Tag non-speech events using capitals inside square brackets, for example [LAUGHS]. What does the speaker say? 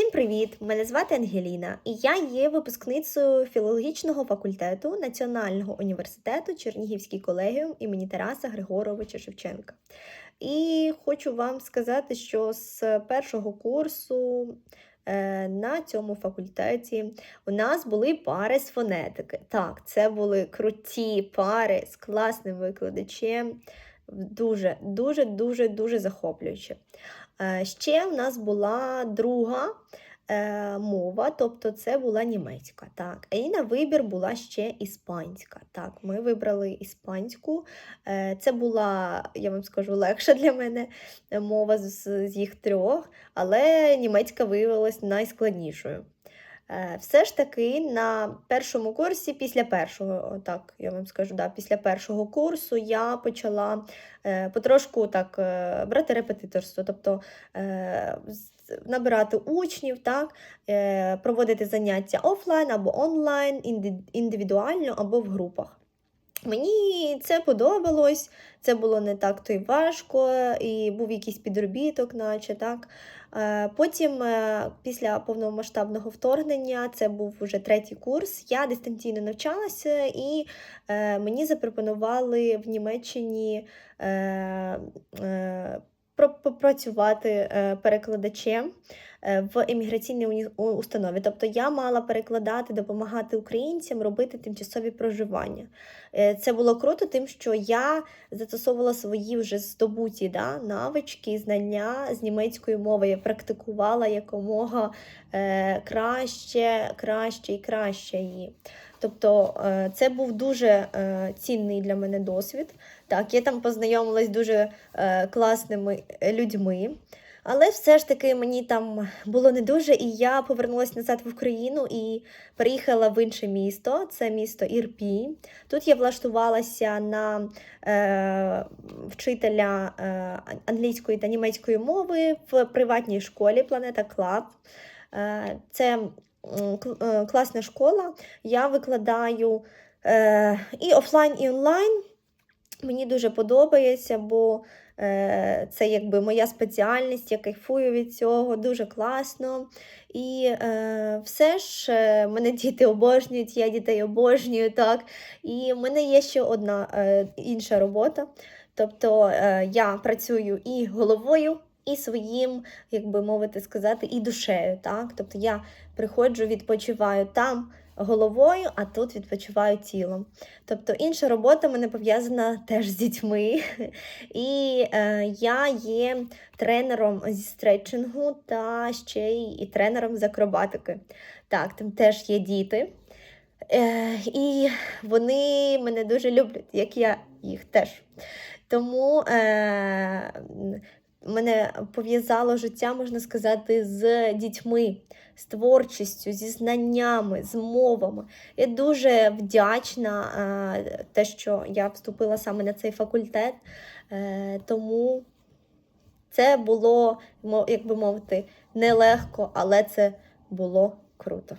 Всім привіт! Мене звати Ангеліна, і я є випускницею філологічного факультету Національного університету Чернігівський колегіум імені Тараса Григоровича Шевченка. І хочу вам сказати, що з першого курсу е, на цьому факультеті у нас були пари з фонетики. Так, це були круті пари з класним викладачем. Дуже, дуже, дуже, дуже захоплююче. Е, Ще в нас була друга е, мова, тобто це була німецька. Так. І на вибір була ще іспанська. Так, ми вибрали іспанську. Е, Це була, я вам скажу, легша для мене мова з, їх трьох, але німецька виявилась найскладнішою. Е, Все ж таки на першому курсі, після першого, так я вам скажу, да, після першого курсу я почала е, потрошку так е, брати репетиторство, тобто набирати учнів, так, проводити заняття офлайн або онлайн, інди- індивідуально або в групах. Мені це подобалось, це було не так то й важко, і був якийсь підробіток, наче так. Е, Потім, е, після повномасштабного вторгнення, це був вже третій курс. Я дистанційно навчалася, і е, мені запропонували в Німеччині попрацювати е, перекладачем в еміграційній установі. Тобто я мала перекладати, допомагати українцям робити тимчасові проживання. Е, Це було круто, тим, що я застосовувала свої вже здобуті да, навички, знання з німецької мови. Я практикувала якомога е, краще, краще і краще її. Тобто е, це був дуже е, цінний для мене досвід. Так, я там познайомилась з дуже е, класними е, людьми. Але все ж таки мені там було не дуже, і я повернулася назад в Україну і переїхала в інше місто. Це місто Ірпінь. Тут я влаштувалася на е, вчителя е, англійської та німецької мови в приватній школі Планета Клаб. Е, це е, класна школа. Я викладаю е, і офлайн, і онлайн. Мені дуже подобається, бо це якби моя спеціальність, я кайфую від цього, дуже класно. І е, все ж е, мене діти обожнюють, я дітей обожнюю, так. І в мене є ще одна е, інша робота. Тобто е, я працюю і головою, і своїм, як би мовити сказати, і душею. Так? Тобто я приходжу, відпочиваю там головою, а тут відпочиваю тілом. Тобто інша робота мене пов'язана теж з дітьми. [LAUGHS] І е, я є тренером зі стретчингу та ще й тренером з акробатики. Так, там теж є діти. Е, і вони мене дуже люблять, як я їх теж. Тому е, мене пов'язало життя, можна сказати, з дітьми, з творчістю, зі знаннями, з мовами. Я дуже вдячна, е, те, що я вступила саме на цей факультет, е, тому це було, як би мовити, нелегко, але це було круто.